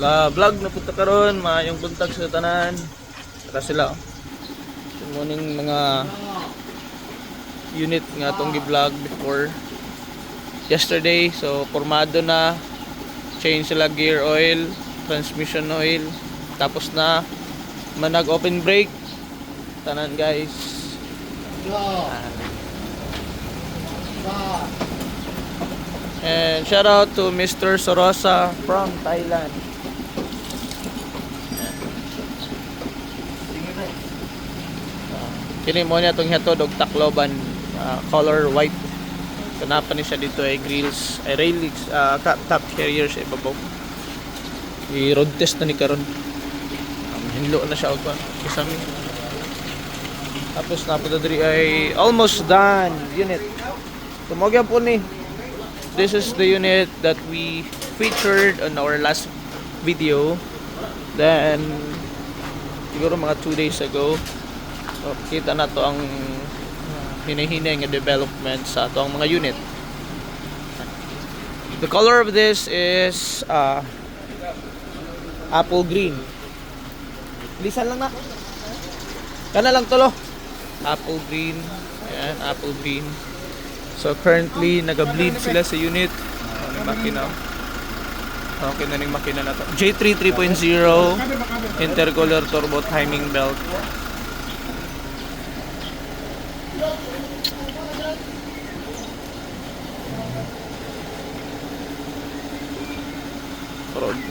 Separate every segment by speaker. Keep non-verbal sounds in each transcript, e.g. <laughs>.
Speaker 1: La vlog na punta karon, maayong buntag sa tanan. Tara sila. oh. Good morning mga unit nga atong gi-vlog before yesterday. So formado na change sila gear oil, transmission oil. Tapos na manag open brake. Tanan guys. And shout out to Mr. Sorosa from Thailand. Kini mo niya itong hatod og takloban ah, color white. Kanapa ni siya dito ay grills ay railings ah, top, top carrier sa ibabaw. I-road test na ni karon. Um, hinlo na siya og kuan, kisame. Tapos napunta diri ay almost done unit. Tumogyan po ni. This is the unit that we featured on our last video. Then siguro mga 2 days ago So, kita na to ang hinihinay nga development sa ato ang mga unit. The color of this is uh, apple green. Lisan lang na. Kana lang tolo. Apple green. Ayan, apple green. So currently naga-bleed sila sa unit. Makina? Okay na yung makina na to. J3 3.0 intercooler turbo timing belt.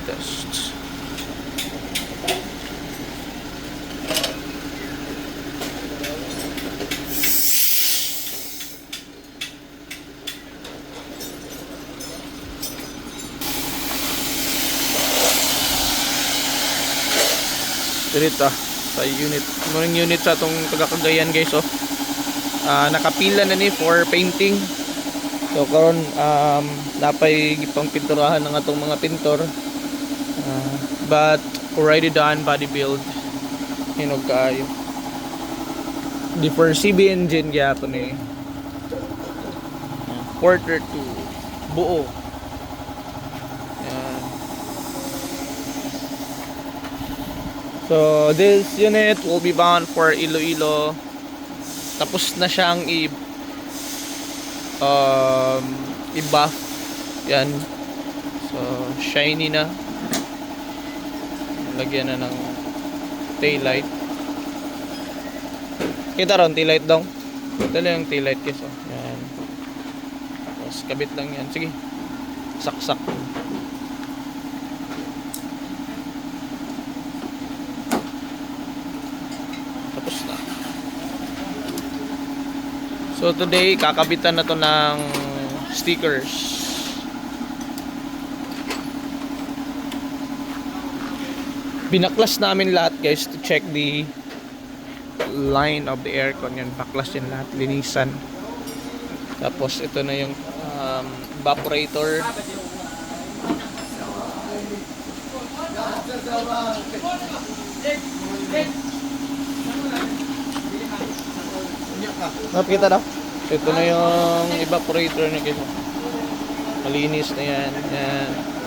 Speaker 1: Test. Dito sa unit. Morning unit sa atong taga Cagayan guys oh. Ah, nakapila na ni for painting. So karon um napay gipang pinturahan ng atong mga pintor. Ah, but already done body build. Hinog kaayo. Di for CB engine gyapon eh. Ayan, Quarter to buo. So this unit will be bound for Iloilo. Tapos na siyang i um, i-buff. Yan. So, shiny na. Lagyan na ng taillight. Kita ron, taillight daw. Ito lang yung taillight guys. Oh. Yan. Tapos, kabit lang yan. Sige. Saksak. Tapos na. So today, kakabitan na to ng stickers. Binaklas namin lahat guys to check the line of the aircon yan. Baklas yan lahat, linisan. Tapos ito na yung um, evaporator. Nakikita daw. Ito na yung evaporator na guys. Malinis na yan. Yan.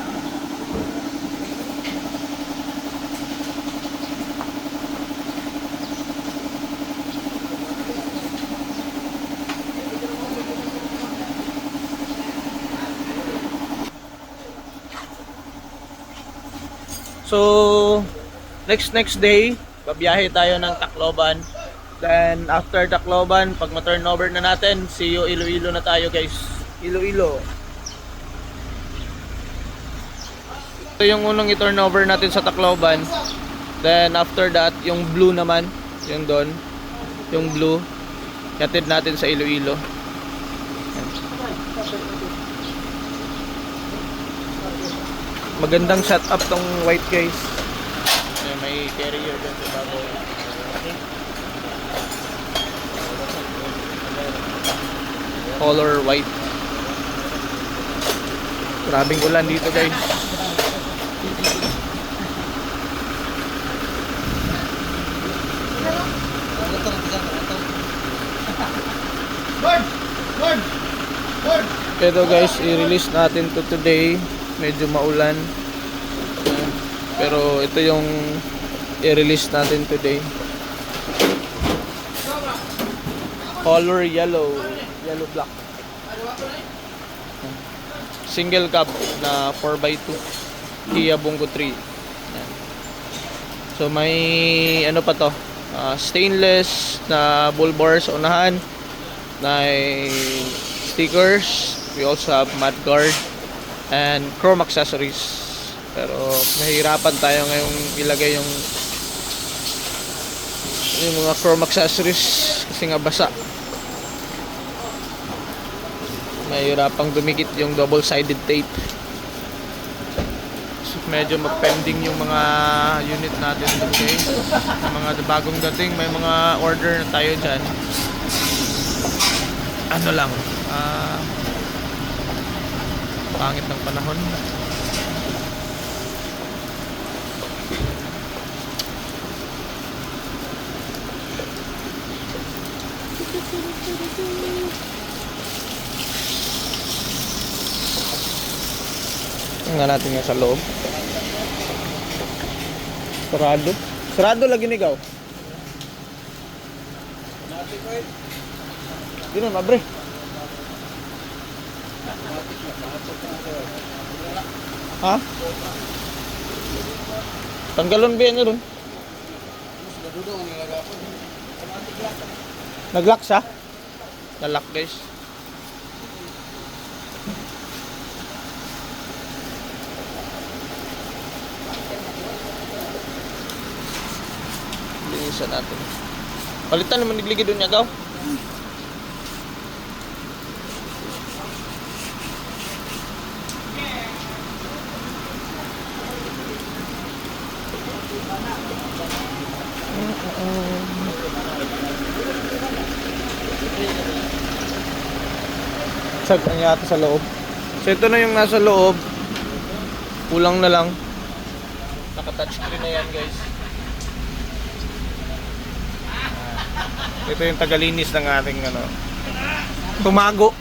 Speaker 1: So, next next day, babiyahe tayo ng Tacloban. Then, after Tacloban, pag ma-turnover na natin, see you Iloilo na tayo guys. Iloilo. Ito yung unang i-turnover natin sa Tacloban. Then, after that, yung blue naman, yung doon, yung blue, yatid natin sa Iloilo. Magandang setup tong white guys. Ayan, may carrier dyan sa babaw. Color white. Grabing ulan dito guys. Ito guys, i-release natin to today. Medyo maulan. Pero ito yung i-release natin today. Color yellow. Yellow black. Single cab na 4x2. Kia Bongo 3. Yan. So may ano pa to? ah, stainless na bull bar sa unahan. May stickers. We also have mud guard and chrome accessories. Pero nahihirapan tayo ngayong ilagay yung yung mga chrome accessories kasi nga basa. Mahirapang dumikit yung double-sided tape. So, medyo mag-pending yung mga unit natin today. Yung mga bagong dating, may mga order na tayo dyan. Ano lang, ah, pangit ng panahon. Tingnan natin nga sa loob. Sarado. Sarado lagi ni ikaw. Di na, mabre. Ha? Tanggalon ba yan doon? Nag-lock siya? Na-lock guys. Linisan natin. Palitan naman nagligid doon niya gaw. Sag ang yata sa loob. So ito na yung nasa loob. Kulang na lang. Naka-touchscreen na yan guys. Ito yung tagalinis ng ating ano. Tumago.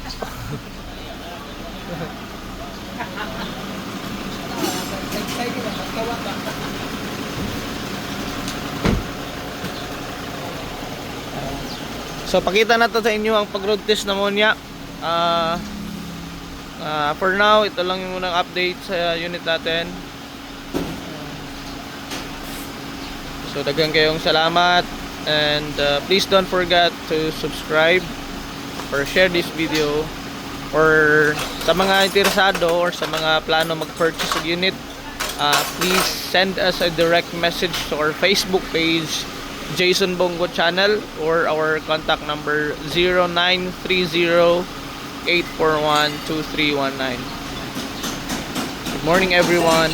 Speaker 1: <laughs> So pakita na to sa inyo ang pag-road test na Monya. Ah ah, for now, ito lang yung unang update sa unit natin. So dagang kayong salamat and uh, please don't forget to subscribe or share this video or sa mga interesado or sa mga plano mag-purchase ng unit uh, please send us a direct message to our Facebook page Jason Bongo channel or our contact number 0930 841 2319 Good morning everyone